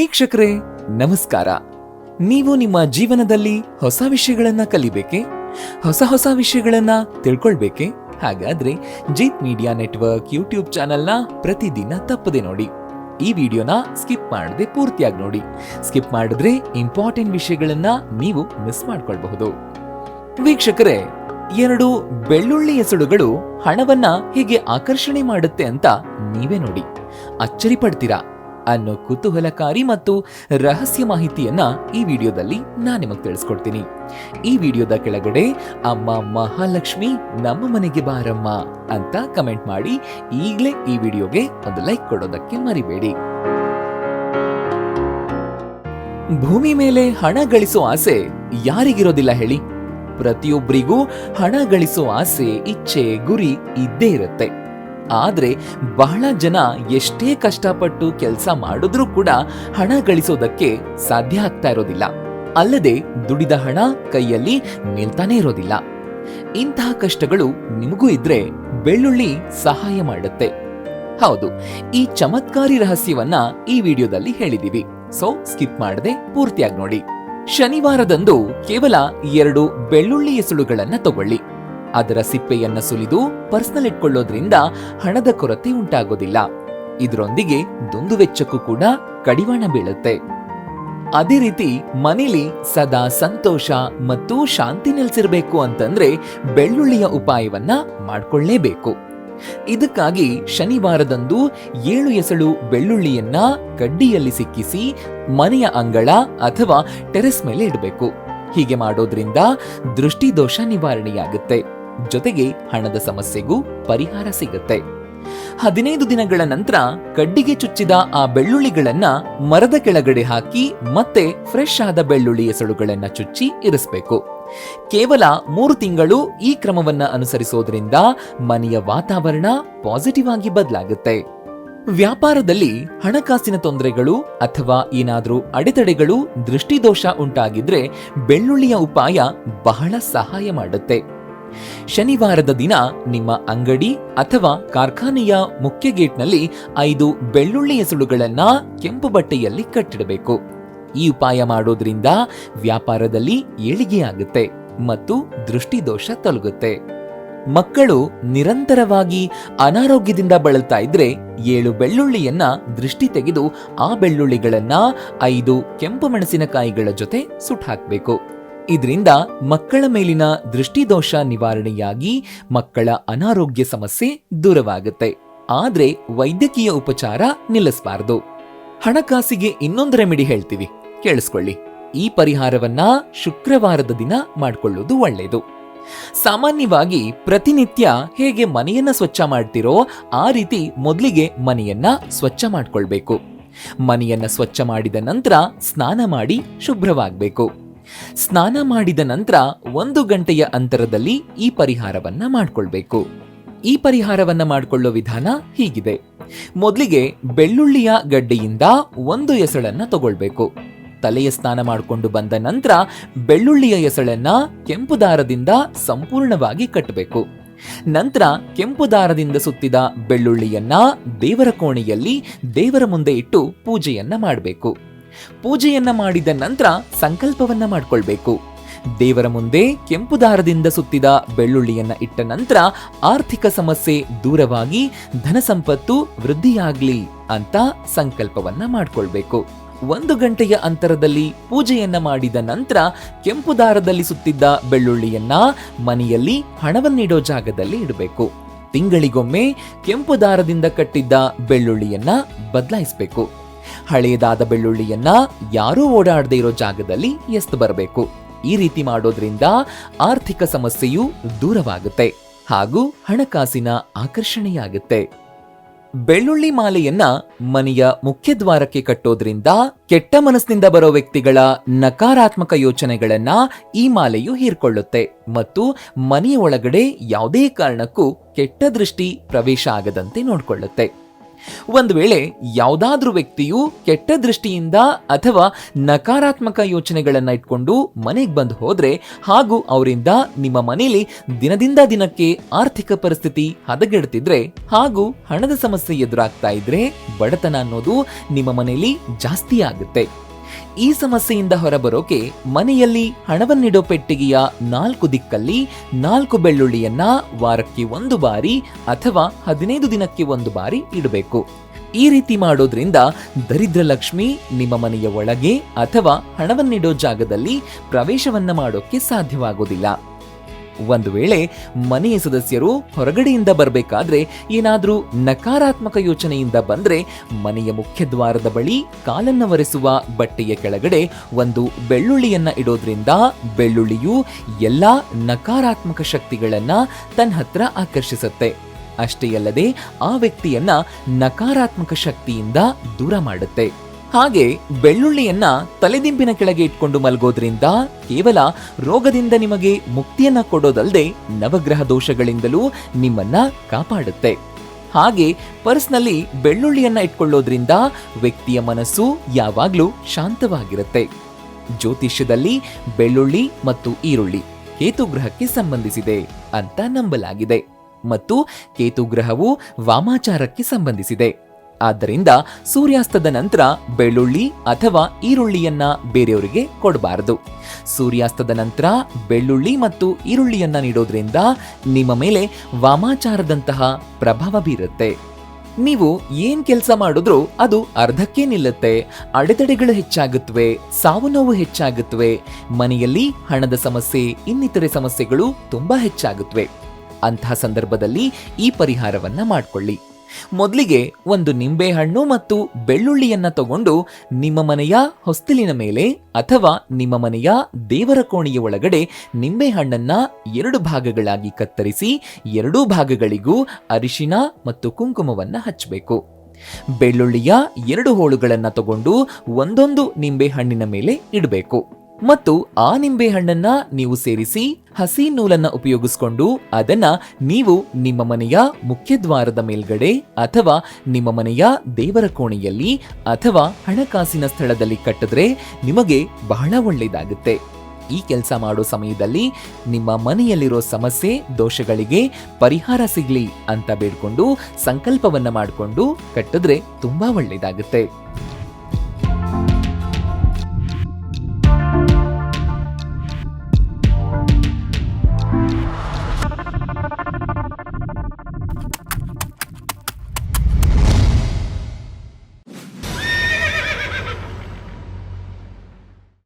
ವೀಕ್ಷಕರೇ, ನಮಸ್ಕಾರ. ನೀವು ನಿಮ್ಮ ಜೀವನದಲ್ಲಿ ಹೊಸ ವಿಷಯಗಳನ್ನ ಕಲಿಬೇಕೆ? ಹೊಸ ಹೊಸ ವಿಷಯಗಳನ್ನ ತಿಳ್ಕೊಳ್ಬೇಕೆ? ಹಾಗಾದ್ರೆ ಜೀತ್ ಮೀಡಿಯಾ ನೆಟ್ವರ್ಕ್ ಯೂಟ್ಯೂಬ್ ಚಾನೆಲ್ನ ಪ್ರತಿದಿನ ತಪ್ಪದೆ ನೋಡಿ. ಈ ವಿಡಿಯೋನ ಸ್ಕಿಪ್ ಮಾಡದೆ ಪೂರ್ತಿಯಾಗಿ ನೋಡಿ. ಸ್ಕಿಪ್ ಮಾಡಿದ್ರೆ ಇಂಪಾರ್ಟೆಂಟ್ ವಿಷಯಗಳನ್ನ ನೀವು ಮಿಸ್ ಮಾಡ್ಕೊಳ್ಬಹುದು. ವೀಕ್ಷಕರೇ, ಎರಡು ಬೆಳ್ಳುಳ್ಳಿ ಎಸಳುಗಳು ಹಣವನ್ನ ಹೇಗೆ ಆಕರ್ಷಣೆ ಮಾಡುತ್ತೆ ಅಂತ ನೀವೇ ನೋಡಿ. ಅಚ್ಚರಿ ಪಡ್ತೀರಾ? ಅನ್ನೋ ಕುತೂಹಲಕಾರಿ ಮತ್ತು ರಹಸ್ಯ ಮಾಹಿತಿಯನ್ನ ಈ ವಿಡಿಯೋದಲ್ಲಿ ನಾನು ನಿಮಗೆ ತಿಳಿಸ್ಕೊಡ್ತೀನಿ. ಈ ವಿಡಿಯೋದ ಕೆಳಗಡೆ ಅಮ್ಮ ಮಹಾಲಕ್ಷ್ಮಿ ನಮ್ಮ ಮನೆಗೆ ಬಾರಮ್ಮ ಅಂತ ಕಮೆಂಟ್ ಮಾಡಿ ಈಗಲೇ ಈ ವಿಡಿಯೋಗೆ ಒಂದು ಲೈಕ್ ಕೊಡೋದಕ್ಕೆ ಮರಿಬೇಡಿ. ಭೂಮಿ ಮೇಲೆ ಹಣ ಗಳಿಸೋ ಆಸೆ ಯಾರಿಗಿರೋದಿಲ್ಲ ಹೇಳಿ. ಪ್ರತಿಯೊಬ್ಬರಿಗೂ ಹಣ ಗಳಿಸೋ ಆಸೆ, ಇಚ್ಛೆ, ಗುರಿ ಇದ್ದೇ ಇರುತ್ತೆ. ಆದ್ರೆ ಬಹಳ ಜನ ಎಷ್ಟೇ ಕಷ್ಟಪಟ್ಟು ಕೆಲಸ ಮಾಡಿದ್ರೂ ಕೂಡ ಹಣ ಗಳಿಸೋದಕ್ಕೆ ಸಾಧ್ಯ ಆಗ್ತಾ ಇರೋದಿಲ್ಲ. ಅಲ್ಲದೆ ದುಡಿದ ಹಣ ಕೈಯಲ್ಲಿ ನಿಲ್ತಾನೆ ಇರೋದಿಲ್ಲ. ಇಂತಹ ಕಷ್ಟಗಳು ನಿಮಗೂ ಇದ್ರೆ ಬೆಳ್ಳುಳ್ಳಿ ಸಹಾಯ ಮಾಡುತ್ತೆ. ಹೌದು, ಈ ಚಮತ್ಕಾರಿ ರಹಸ್ಯವನ್ನ ಈ ವಿಡಿಯೋದಲ್ಲಿ ಹೇಳಿದೀವಿ. ಸೊ ಸ್ಕಿಪ್ ಮಾಡದೆ ಪೂರ್ತಿಯಾಗಿ ನೋಡಿ. ಶನಿವಾರದಂದು ಕೇವಲ ಎರಡು ಬೆಳ್ಳುಳ್ಳಿ ಎಸಳುಗಳನ್ನ ತಗೊಳ್ಳಿ. ಅದರ ಸಿಪ್ಪೆಯನ್ನ ಸುಲಿದು ಪರ್ಸನಲ್ ಇಟ್ಕೊಳ್ಳೋದ್ರಿಂದ ಹಣದ ಕೊರತೆ ಉಂಟಾಗೋದಿಲ್ಲ. ಇದರೊಂದಿಗೆ ದುಂದು ವೆಚ್ಚಕ್ಕೂ ಕೂಡ ಕಡಿವಾಣ ಬೀಳುತ್ತೆ. ಅದೇ ರೀತಿ ಮನೇಲಿ ಸದಾ ಸಂತೋಷ ಮತ್ತು ಶಾಂತಿ ನೆಲೆಸಿರ್ಬೇಕು ಅಂತಂದ್ರೆ ಬೆಳ್ಳುಳ್ಳಿಯ ಉಪಾಯವನ್ನ ಮಾಡ್ಕೊಳ್ಳೇಬೇಕು. ಇದಕ್ಕಾಗಿ ಶನಿವಾರದಂದು ಏಳು ಎಸಳು ಬೆಳ್ಳುಳ್ಳಿಯನ್ನ ಕಡ್ಡಿಯಲ್ಲಿ ಸಿಕ್ಕಿಸಿ ಮನೆಯ ಅಂಗಳ ಅಥವಾ ಟೆರೆಸ್ ಮೇಲೆ ಇಡಬೇಕು. ಹೀಗೆ ಮಾಡೋದ್ರಿಂದ ದೃಷ್ಟಿದೋಷ ನಿವಾರಣೆಯಾಗುತ್ತೆ. ಜೊತೆಗೆ ಹಣದ ಸಮಸ್ಯೆಗೂ ಪರಿಹಾರ ಸಿಗುತ್ತೆ. ಹದಿನೈದು ದಿನಗಳ ನಂತರ ಕಡ್ಡಿಗೆ ಚುಚ್ಚಿದ ಆ ಬೆಳ್ಳುಳ್ಳಿಗಳನ್ನ ಮರದ ಕೆಳಗಡೆ ಹಾಕಿ ಮತ್ತೆ ಫ್ರೆಶ್ ಆದ ಬೆಳ್ಳುಳ್ಳಿ ಎಸಳುಗಳನ್ನ ಚುಚ್ಚಿ ಇರಿಸಬೇಕು. ಕೇವಲ ಮೂರು ತಿಂಗಳು ಈ ಕ್ರಮವನ್ನ ಅನುಸರಿಸೋದ್ರಿಂದ ಮನೆಯ ವಾತಾವರಣ ಪಾಸಿಟಿವ್ ಆಗಿ ಬದಲಾಗುತ್ತೆ. ವ್ಯಾಪಾರದಲ್ಲಿ ಹಣಕಾಸಿನ ತೊಂದರೆಗಳು ಅಥವಾ ಏನಾದರೂ ಅಡೆತಡೆಗಳು ದೃಷ್ಟಿದೋಷ ಉಂಟಾಗಿದ್ರೆ ಬೆಳ್ಳುಳ್ಳಿಯ ಉಪಾಯ ಬಹಳ ಸಹಾಯ ಮಾಡುತ್ತೆ. ಶನಿವಾರದ ದಿನ ನಿಮ್ಮ ಅಂಗಡಿ ಅಥವಾ ಕಾರ್ಖಾನೆಯ ಮುಖ್ಯ ಗೇಟ್ನಲ್ಲಿ ಐದು ಬೆಳ್ಳುಳ್ಳಿ ಎಸುಳುಗಳನ್ನ ಕೆಂಪು ಬಟ್ಟೆಯಲ್ಲಿ ಕಟ್ಟಿಡಬೇಕು. ಈ ಉಪಾಯ ಮಾಡೋದ್ರಿಂದ ವ್ಯಾಪಾರದಲ್ಲಿ ಏಳಿಗೆಯಾಗುತ್ತೆ ಮತ್ತು ದೃಷ್ಟಿದೋಷ ತೊಲಗುತ್ತೆ. ಮಕ್ಕಳು ನಿರಂತರವಾಗಿ ಅನಾರೋಗ್ಯದಿಂದ ಬಳಲ್ತಾ ಇದ್ರೆ ಏಳು ಬೆಳ್ಳುಳ್ಳಿಯನ್ನ ದೃಷ್ಟಿ ತೆಗೆದು ಆ ಬೆಳ್ಳುಳ್ಳಿಗಳನ್ನ ಐದು ಕೆಂಪು ಮೆಣಸಿನಕಾಯಿಗಳ ಜೊತೆ ಸುಟ್ ಹಾಕ್ಬೇಕು ಇದರಿಂದ ಮಕ್ಕಳ ಮೇಲಿನ ದೃಷ್ಟಿದೋಷ ನಿವಾರಣೆಯಾಗಿ ಮಕ್ಕಳ ಅನಾರೋಗ್ಯ ಸಮಸ್ಯೆ ದೂರವಾಗುತ್ತೆ. ಆದ್ರೆ ವೈದ್ಯಕೀಯ ಉಪಚಾರ ನಿಲ್ಲಿಸಬಾರದು. ಹಣಕಾಸಿಗೆ ಇನ್ನೊಂದು ರೆಮಿಡಿ ಹೇಳ್ತೀವಿ. ಕೇಳಿಸ್ಕೊಳ್ಳಿ. ಈ ಪರಿಹಾರವನ್ನ ಶುಕ್ರವಾರದ ದಿನ ಮಾಡ್ಕೊಳ್ಳೋದು ಒಳ್ಳೆಯದು ಸಾಮಾನ್ಯವಾಗಿ ಪ್ರತಿನಿತ್ಯ ಹೇಗೆ ಮನೆಯನ್ನ ಸ್ವಚ್ಛ ಮಾಡ್ತಿರೋ ಆ ರೀತಿ ಮೊದಲಿಗೆ ಮನೆಯನ್ನ ಸ್ವಚ್ಛ ಮಾಡ್ಕೊಳ್ಬೇಕು. ಮನೆಯನ್ನ ಸ್ವಚ್ಛ ಮಾಡಿದ ನಂತರ ಸ್ನಾನ ಮಾಡಿ ಶುಭ್ರವಾಗಬೇಕು. ಸ್ನಾನ ಮಾಡಿದ ನಂತರ ಒಂದು ಗಂಟೆಯ ಅಂತರದಲ್ಲಿ ಈ ಪರಿಹಾರವನ್ನ ಮಾಡಿಕೊಳ್ಬೇಕು. ಈ ಪರಿಹಾರವನ್ನ ಮಾಡಿಕೊಳ್ಳೋ ವಿಧಾನ ಹೀಗಿದೆ. ಮೊದಲಿಗೆ ಬೆಳ್ಳುಳ್ಳಿಯ ಗಡ್ಡೆಯಿಂದ ಒಂದು ಎಸಳನ್ನ ತಗೊಳ್ಬೇಕು. ತಲೆಯ ಸ್ನಾನ ಮಾಡಿಕೊಂಡು ಬಂದ ನಂತರ ಬೆಳ್ಳುಳ್ಳಿಯ ಎಸಳನ್ನ ಕೆಂಪು ದಾರದಿಂದ ಸಂಪೂರ್ಣವಾಗಿ ಕಟ್ಟಬೇಕು. ನಂತರ ಕೆಂಪು ದಾರದಿಂದ ಸುತ್ತಿದ ಬೆಳ್ಳುಳ್ಳಿಯನ್ನ ದೇವರ ಕೋಣೆಯಲ್ಲಿ ದೇವರ ಮುಂದೆ ಇಟ್ಟು ಪೂಜೆಯನ್ನ ಮಾಡಬೇಕು. ಪೂಜೆಯನ್ನ ಮಾಡಿದ ನಂತರ ಸಂಕಲ್ಪವನ್ನ ಮಾಡಿಕೊಳ್ಬೇಕು. ದೇವರ ಮುಂದೆ ಕೆಂಪು ದಾರದಿಂದ ಸುತ್ತಿದ ಬೆಳ್ಳುಳ್ಳಿಯನ್ನ ಇಟ್ಟ ನಂತರ ಆರ್ಥಿಕ ಸಮಸ್ಯೆ ದೂರವಾಗಿ ಧನ ಸಂಪತ್ತು ವೃದ್ಧಿಯಾಗ್ಲಿ ಅಂತ ಸಂಕಲ್ಪವನ್ನ ಮಾಡಿಕೊಳ್ಬೇಕು. ಒಂದು ಗಂಟೆಯ ಅಂತರದಲ್ಲಿ ಪೂಜೆಯನ್ನ ಮಾಡಿದ ನಂತರ ಕೆಂಪು ದಾರದಲ್ಲಿ ಸುತ್ತಿದ್ದ ಬೆಳ್ಳುಳ್ಳಿಯನ್ನ ಮನೆಯಲ್ಲಿ ಹಣವನ್ನಿಡೋ ಜಾಗದಲ್ಲಿ ಇಡಬೇಕು. ತಿಂಗಳಿಗೊಮ್ಮೆ ಕೆಂಪು ದಾರದಿಂದ ಕಟ್ಟಿದ್ದ ಬೆಳ್ಳುಳ್ಳಿಯನ್ನ ಬದಲಾಯಿಸಬೇಕು. ಹಳೆಯದಾದ ಬೆಳ್ಳುಳ್ಳಿಯನ್ನ ಯಾರೂ ಓಡಾಡದೇ ಇರೋ ಜಾಗದಲ್ಲಿ ಎಸ್ತು ಬರಬೇಕು. ಈ ರೀತಿ ಮಾಡೋದ್ರಿಂದ ಆರ್ಥಿಕ ಸಮಸ್ಯೆಯು ದೂರವಾಗುತ್ತೆ ಹಾಗೂ ಹಣಕಾಸಿನ ಆಕರ್ಷಣೆಯಾಗುತ್ತೆ. ಬೆಳ್ಳುಳ್ಳಿ ಮಾಲೆಯನ್ನ ಮನೆಯ ಮುಖ್ಯ ದ್ವಾರಕ್ಕೆ ಕಟ್ಟೋದ್ರಿಂದ ಕೆಟ್ಟ ಮನಸ್ಸಿನಿಂದ ಬರೋ ವ್ಯಕ್ತಿಗಳ ನಕಾರಾತ್ಮಕ ಯೋಚನೆಗಳನ್ನ ಈ ಮಾಲೆಯು ಹೀರ್ಕೊಳ್ಳುತ್ತೆ ಮತ್ತು ಮನೆಯ ಒಳಗಡೆ ಯಾವುದೇ ಕಾರಣಕ್ಕೂ ಕೆಟ್ಟ ದೃಷ್ಟಿ ಪ್ರವೇಶ ಆಗದಂತೆ ನೋಡ್ಕೊಳ್ಳುತ್ತೆ. ಒಂದು ವೇಳೆ ಯಾವುದಾದ್ರೂ ವ್ಯಕ್ತಿಯು ಕೆಟ್ಟ ದೃಷ್ಟಿಯಿಂದ ಅಥವಾ ನಕಾರಾತ್ಮಕ ಯೋಚನೆಗಳನ್ನ ಇಟ್ಕೊಂಡು ಮನೆಗೆ ಬಂದು ಹೋದ್ರೆ ಹಾಗೂ ಅವರಿಂದ ನಿಮ್ಮ ಮನೆಯಲ್ಲಿ ದಿನದಿಂದ ದಿನಕ್ಕೆ ಆರ್ಥಿಕ ಪರಿಸ್ಥಿತಿ ಹದಗೆಡ್ತಿದ್ರೆ ಹಾಗೂ ಹಣದ ಸಮಸ್ಯೆ ಎದುರಾಗ್ತಾ ಇದ್ರೆ ಬಡತನ ಅನ್ನೋದು ನಿಮ್ಮ ಮನೆಯಲ್ಲಿ ಜಾಸ್ತಿ ಆಗುತ್ತೆ. ಈ ಸಮಸ್ಯೆಯಿಂದ ಹೊರಬರೋಕೆ ಮನೆಯಲ್ಲಿ ಹಣವನ್ನಿಡೋ ಪೆಟ್ಟಿಗೆಯ ನಾಲ್ಕು ದಿಕ್ಕಲ್ಲಿ ನಾಲ್ಕು ಬೆಳ್ಳುಳ್ಳಿಯನ್ನ ವಾರಕ್ಕೆ ಒಂದು ಬಾರಿ ಅಥವಾ ಹದಿನೈದು ದಿನಕ್ಕೆ ಒಂದು ಬಾರಿ ಇಡಬೇಕು. ಈ ರೀತಿ ಮಾಡೋದ್ರಿಂದ ದರಿದ್ರ ಲಕ್ಷ್ಮಿ ನಿಮ್ಮ ಮನೆಯ ಒಳಗೆ ಅಥವಾ ಹಣವನ್ನಿಡೋ ಜಾಗದಲ್ಲಿ ಪ್ರವೇಶವನ್ನ ಮಾಡೋಕೆ ಸಾಧ್ಯವಾಗೋದಿಲ್ಲ. ಒಂದು ವೇಳೆ ಮನೆಯ ಸದಸ್ಯರು ಹೊರಗಡೆಯಿಂದ ಬರಬೇಕಾದ್ರೆ ಏನಾದರೂ ನಕಾರಾತ್ಮಕ ಯೋಚನೆಯಿಂದ ಬಂದ್ರೆ ಮನೆಯ ಮುಖ್ಯ ದ್ವಾರದ ಬಳಿ ಕಾಲನ್ನ ಒರೆಸುವ ಬಟ್ಟೆಯ ಕೆಳಗಡೆ ಒಂದು ಬೆಳ್ಳುಳ್ಳಿಯನ್ನ ಇಡೋದ್ರಿಂದ ಬೆಳ್ಳುಳ್ಳಿಯು ಎಲ್ಲ ನಕಾರಾತ್ಮಕ ಶಕ್ತಿಗಳನ್ನ ತನ್ನ ಹತ್ರ ಆಕರ್ಷಿಸುತ್ತೆ. ಅಷ್ಟೇ ಅಲ್ಲದೆ ಆ ವ್ಯಕ್ತಿಯನ್ನ ನಕಾರಾತ್ಮಕ ಶಕ್ತಿಯಿಂದ ದೂರ ಮಾಡುತ್ತೆ. ಹಾಗೆ ಬೆಳ್ಳುಳ್ಳಿಯನ್ನ ತಲೆದಿಂಬಿನ ಕೆಳಗೆ ಇಟ್ಕೊಂಡು ಮಲಗೋದ್ರಿಂದ ಕೇವಲ ರೋಗದಿಂದ ನಿಮಗೆ ಮುಕ್ತಿಯನ್ನ ಕೊಡೋದಲ್ಲದೆ ನವಗ್ರಹ ದೋಷಗಳಿಂದಲೂ ನಿಮ್ಮನ್ನ ಕಾಪಾಡುತ್ತೆ. ಹಾಗೆ ಪರ್ಸ್ನಲ್ಲಿ ಬೆಳ್ಳುಳ್ಳಿಯನ್ನ ಇಟ್ಕೊಳ್ಳೋದ್ರಿಂದ ವ್ಯಕ್ತಿಯ ಮನಸ್ಸು ಯಾವಾಗ್ಲೂ ಶಾಂತವಾಗಿರುತ್ತೆ. ಜ್ಯೋತಿಷ್ಯದಲ್ಲಿ ಬೆಳ್ಳುಳ್ಳಿ ಮತ್ತು ಈರುಳ್ಳಿ ಕೇತು ಗ್ರಹಕ್ಕೆ ಸಂಬಂಧಿಸಿದೆ ಅಂತ ನಂಬಲಾಗಿದೆ. ಮತ್ತು ಕೇತು ಗ್ರಹವು ವಾಮಾಚಾರಕ್ಕೆ ಸಂಬಂಧಿಸಿದೆ. ಆದ್ದರಿಂದ ಸೂರ್ಯಾಸ್ತದ ನಂತರ ಬೆಳ್ಳುಳ್ಳಿ ಅಥವಾ ಈರುಳ್ಳಿಯನ್ನ ಬೇರೆಯವರಿಗೆ ಕೊಡಬಾರದು. ಸೂರ್ಯಾಸ್ತದ ನಂತರ ಬೆಳ್ಳುಳ್ಳಿ ಮತ್ತು ಈರುಳ್ಳಿಯನ್ನ ನೀಡೋದ್ರಿಂದ ನಿಮ್ಮ ಮೇಲೆ ವಾಮಾಚಾರದಂತಹ ಪ್ರಭಾವ ಬೀರುತ್ತೆ. ನೀವು ಏನ್ ಕೆಲಸ ಮಾಡಿದ್ರೂ ಅದು ಅರ್ಧಕ್ಕೆ ನಿಲ್ಲುತ್ತೆ. ಅಡೆತಡೆಗಳು ಹೆಚ್ಚಾಗುತ್ತವೆ ಸಾವು ನೋವು ಹೆಚ್ಚಾಗುತ್ತವೆ ಮನೆಯಲ್ಲಿ ಹಣದ ಸಮಸ್ಯೆ, ಇನ್ನಿತರೆ ಸಮಸ್ಯೆಗಳು ತುಂಬಾ ಹೆಚ್ಚಾಗುತ್ತವೆ ಅಂತಹ ಸಂದರ್ಭದಲ್ಲಿ ಈ ಪರಿಹಾರವನ್ನ ಮಾಡಿಕೊಳ್ಳಿ. ಮೊದಲಿಗೆ ಒಂದು ನಿಂಬೆಹಣ್ಣು ಮತ್ತು ಬೆಳ್ಳುಳ್ಳಿಯನ್ನ ತಗೊಂಡು ನಿಮ್ಮ ಮನೆಯ ಹೊಸ್ತಿಲಿನ ಮೇಲೆ ಅಥವಾ ನಿಮ್ಮ ಮನೆಯ ದೇವರ ಕೋಣೆಯ ಒಳಗಡೆ ನಿಂಬೆಹಣ್ಣನ್ನ ಎರಡು ಭಾಗಗಳಾಗಿ ಕತ್ತರಿಸಿ ಎರಡೂ ಭಾಗಗಳಿಗೂ ಅರಿಶಿನ ಮತ್ತು ಕುಂಕುಮವನ್ನ ಹಚ್ಚಬೇಕು ಬೆಳ್ಳುಳ್ಳಿಯ ಎರಡು ಹೋಳುಗಳನ್ನು ತಗೊಂಡು ಒಂದೊಂದು ನಿಂಬೆ ಹಣ್ಣಿನ ಮೇಲೆ ಇಡಬೇಕು. ಮತ್ತು ಆ ನಿಂಬೆ ಹಣ್ಣನ್ನ ನೀವು ಸೇರಿಸಿ ಹಸಿ ನೂಲನ್ನ ಉಪಯೋಗಿಸಿಕೊಂಡು ಅದನ್ನ ನೀವು ನಿಮ್ಮ ಮನೆಯ ಮುಖ್ಯ ದ್ವಾರದ ಮೇಲ್ಗಡೆ ಅಥವಾ ನಿಮ್ಮ ಮನೆಯ ದೇವರ ಕೋಣೆಯಲ್ಲಿ ಅಥವಾ ಹಣಕಾಸಿನ ಸ್ಥಳದಲ್ಲಿ ಕಟ್ಟಿದ್ರೆ ನಿಮಗೆ ಬಹಳ ಒಳ್ಳೆಯದಾಗುತ್ತೆ. ಈ ಕೆಲಸ ಮಾಡೋ ಸಮಯದಲ್ಲಿ ನಿಮ್ಮ ಮನೆಯಲ್ಲಿರೋ ಸಮಸ್ಯೆ, ದೋಷಗಳಿಗೆ ಪರಿಹಾರ ಸಿಗ್ಲಿ ಅಂತ ಬೇಡ್ಕೊಂಡು ಸಂಕಲ್ಪವನ್ನ ಮಾಡಿಕೊಂಡು ಕಟ್ಟಿದ್ರೆ ತುಂಬಾ ಒಳ್ಳೆಯದಾಗುತ್ತೆ.